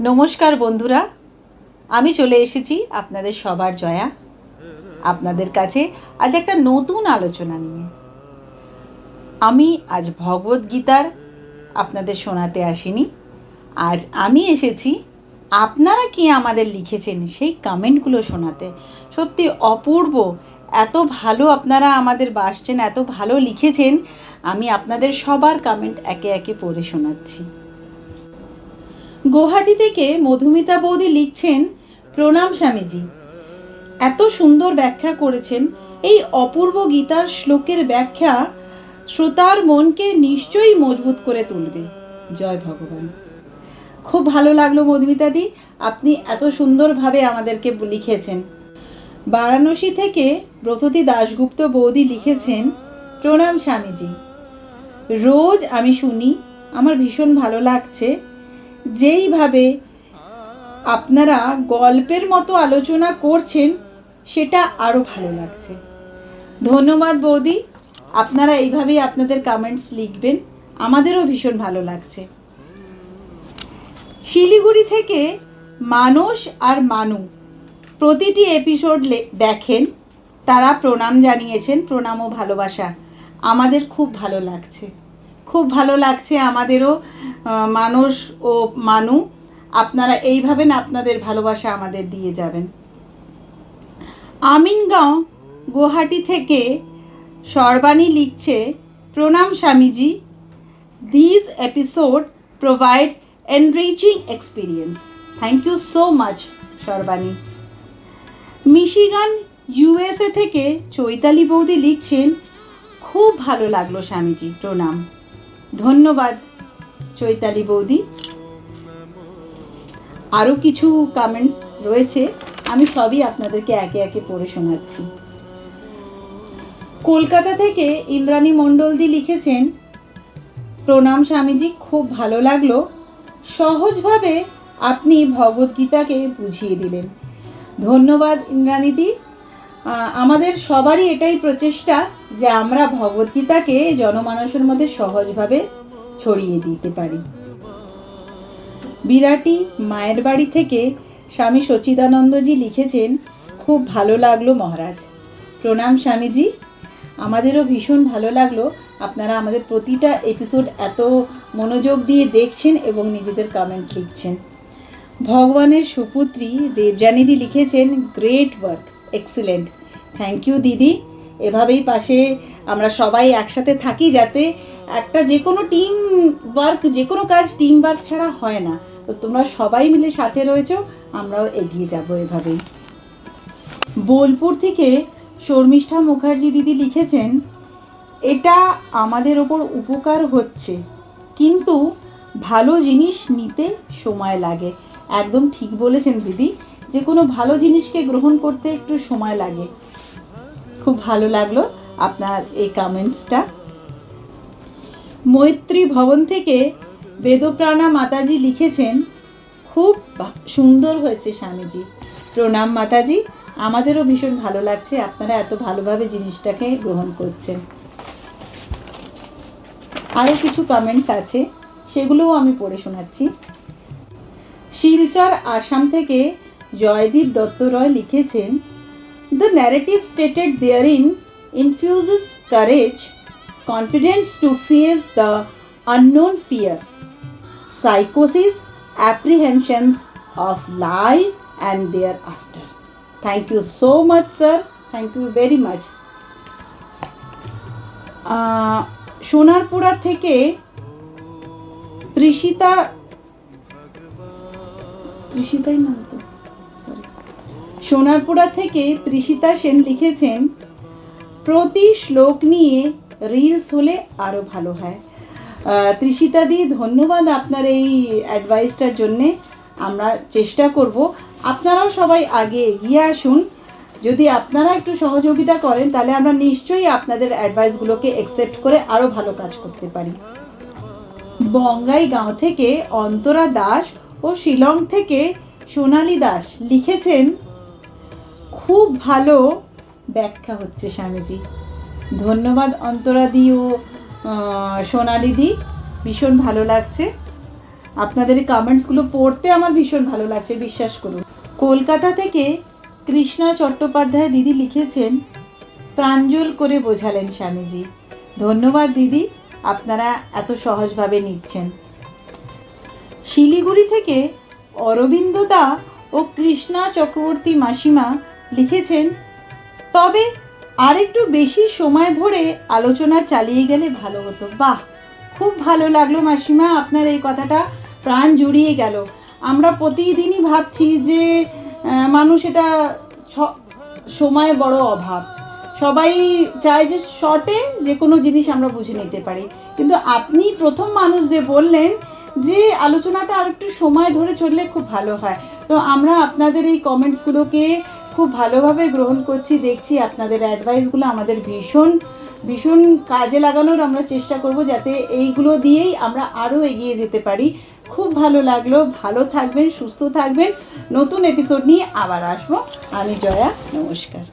নমস্কার বন্ধুরা, আমি চলে এসেছি আপনাদের সবার জয়া। আপনাদের কাছে আজ একটা নতুন আলোচনা নিয়ে। আমি আজ ভগবত গীতার আপনাদের শোনাতে আসিনি। আজ আমি এসেছি, আপনারা কি আমাদের লিখেছেন সেই কমেন্টগুলো শোনাতে। সত্যি অপূর্ব, এত ভালো আপনারা আমাদের বাসছেন, এত ভালো লিখেছেন, আমি আপনাদের সবার কমেন্ট একে একে পড়ে শোনাচ্ছি। গুয়াহাটি থেকে মধুমিতা বৌদি লিখছেন প্রণাম স্বামীজি। এত সুন্দর ব্যাখ্যা করেছেন। এই অপূর্ব গীতার শ্লোকের ব্যাখ্যা শ্রোতার মনকে নিশ্চয়ই মজবুত করে তুলবে। জয় ভগবান। খুব ভালো লাগল মধুমিতাদি আপনি এত সুন্দরভাবে আমাদেরকে লিখেছেন। বারাণসী থেকে ব্রততী দাশগুপ্ত বৌদি লিখেছেন, প্রণাম স্বামীজি। রোজ আমি শুনি, আমার ভীষণ ভালো লাগছে। যেইভাবে আপনারা গল্পের মতো আলোচনা করছেন, সেটা আরও ভালো লাগছে। ধন্যবাদ বৌদি। আপনারা এইভাবেই আপনাদের কমেন্টস লিখবেন। আমাদেরও ভীষণ ভালো লাগছে। শিলিগুড়ি থেকে মানুষ আর মানু প্রতিটি এপিসোড দেখেন, তারা প্রণাম জানিয়েছেন, প্রণাম ও ভালোবাসা। আমাদের খুব ভালো লাগছে। খুব ভালো লাগছে আমাদেরও মানস ও মানু, আপনারা এইভাবে না আপনাদের ভালোবাসা আমাদের দিয়ে যাবেন। আমিনগাঁও গুয়াহাটি থেকে সর্বাণী লিখছে, প্রণাম Swamiji this episode provide enriching experience thank you so much Sarbani Michigan USA থেকে চৈতালি বৌদি লিখছেন, খুব ভালো লাগল স্বামীজি, প্রণাম। ধন্যবাদ। চৈতালি বৌদি। আরও কিছু কমেন্টস রয়েছে, আমি সবই আপনাদেরকে একে একে পড়ে শোনাচ্ছি। কলকাতা থেকে ইন্দ্রাণী মণ্ডলদি লিখেছেন, প্রণাম স্বামীজি, খুব ভালো লাগল। সহজভাবে আপনি ভগবদ্গীতাকে বুঝিয়ে দিলেন। ধন্যবাদ ইন্দ্রাণীদি। আমাদের সবারই এটাই প্রচেষ্টা যে আমরা ভগবদ্গীতাকে জনমানসের মধ্যে সহজভাবে ছড়িয়ে দিতে পারি। বিরাটি মায়ের বাড়ি থেকে স্বামী সচিদানন্দজি লিখেছেন, খুব ভালো লাগল মহারাজ। প্রণাম স্বামীজি। আমাদেরও ভীষণ ভালো লাগল আপনারা আমাদের প্রতিটা এপিসোড এত মনোযোগ দিয়ে দেখছেন এবং নিজেদের কমেন্ট লিখছেন। ভগবানের সুপুত্রী দেবযানীদি লিখেছেন great work excellent thank you দিদি। এভাবেই পাশে আমরা সবাই একসাথে থাকি যাতে একটা যে কোনো টিম ওয়ার্ক যে কোনো কাজ টিম ওয়ার্ক ছাড়া হয় না। তো তোমরা সবাই মিলে সাথে রয়েছো, আমরাও এগিয়ে যাব এভাবেই। বোলপুর থেকে শর্মিষ্ঠা মুখার্জি দিদি লিখেছেন, এটা আমাদের ওপর উপকার হচ্ছে, কিন্তু ভালো জিনিস নিতে সময় লাগে। একদম ঠিক বলেছেন দিদি, যে কোনো ভালো জিনিসকে গ্রহণ করতে একটু সময় লাগে। খুব ভালো লাগল আপনার এই কমেন্টসটা মৈত্রী ভবন থেকে বেদপ্রাণা মাতাজি লিখেছেন, খুব সুন্দর হয়েছে স্বামীজি। প্রণাম মাতাজি, আমাদেরও ভীষণ ভালো লাগছে, আপনারা এত ভালোভাবে জিনিসটাকে গ্রহণ করছেন। আরও কিছু কমেন্টস আছে, সেগুলোও আমি পড়ে শোনাচ্ছি। শিলচর আসাম থেকে জয়দীপ দত্ত রয় লিখেছেন the narrative stated therein infuses courage confidence to face the unknown fear psychosis apprehensions of life and thereafter thank you so much sir thank you very much Sonarpura থেকে ত্রিশিতা ত্রিশিতাই নাম তো সোনারপুরা থেকে ত্রিশিতা সেন লিখেছেন প্রতি শ্লোক নিয়ে রিলস হলে আরও ভালো হয়। আহ, ত্রিশিতা দি ধন্যবাদ আপনার এই অ্যাডভাইসটার জন্যে। আমরা চেষ্টা করব। আপনারাও সবাই আগে এগিয়ে আসুন। যদি আপনারা একটু সহযোগিতা করেন তাহলে আমরা নিশ্চয়ই আপনাদের অ্যাডভাইসগুলোকে অ্যাকসেপ্ট করে আরও ভালো কাজ করতে পারি। বঙ্গাই গাঁও থেকে অন্তরা দাস ও শিলং থেকে সোনালী দাস লিখেছেন খুব ভালো ব্যাখ্যা হচ্ছে স্বামীজি। ধন্যবাদ অন্তরাদি ও সোনালিদি, ভীষণ ভালো লাগছে। আপনাদের কমেন্টসগুলো পড়তে আমার ভীষণ ভালো লাগছে, বিশ্বাস করুন। কলকাতা থেকে কৃষ্ণা চট্টোপাধ্যায় দিদি লিখেছেন, প্রাঞ্জল করে বোঝালেন স্বামীজি। ধন্যবাদ দিদি, আপনারা এত সহজভাবে নিচ্ছেন। শিলিগুড়ি থেকে অরবিন্দদা ও কৃষ্ণা চক্রবর্তী মাসিমা লিখেছেন, তবে আর একটু বেশি সময় ধরে আলোচনা চালিয়ে গেলে ভালো হতো। বাহ, খুব ভালো লাগল মাসিমা, আপনার এই কথাটা প্রাণ জুড়িয়ে গেল। আমরা প্রতিদিনই ভাবছি যে মানুষ এটা সময় বড় অভাব। সবাই চায় যে শর্টে যে কোনো জিনিস আমরা বুঝে নিতে পারি। কিন্তু আপনি প্রথম মানুষ যে বললেন যে আলোচনাটা আর একটু সময় ধরে চললে খুব ভালো হয়। তো আমরা আপনাদের এই কমেন্টসগুলোকে খুব ভালোভাবে গ্রহণ করছি, দেখছি আপনাদের অ্যাডভাইসগুলো আমাদের ভীষণ ভীষণ কাজে লাগানোর আমরা চেষ্টা করব যাতে এইগুলো দিয়েই আমরা আরও এগিয়ে যেতে পারি। খুব ভালো লাগল, ভালো থাকবেন, সুস্থ থাকবেন। নতুন এপিসোড নিয়ে আবার আসব। আমি জয়া, নমস্কার।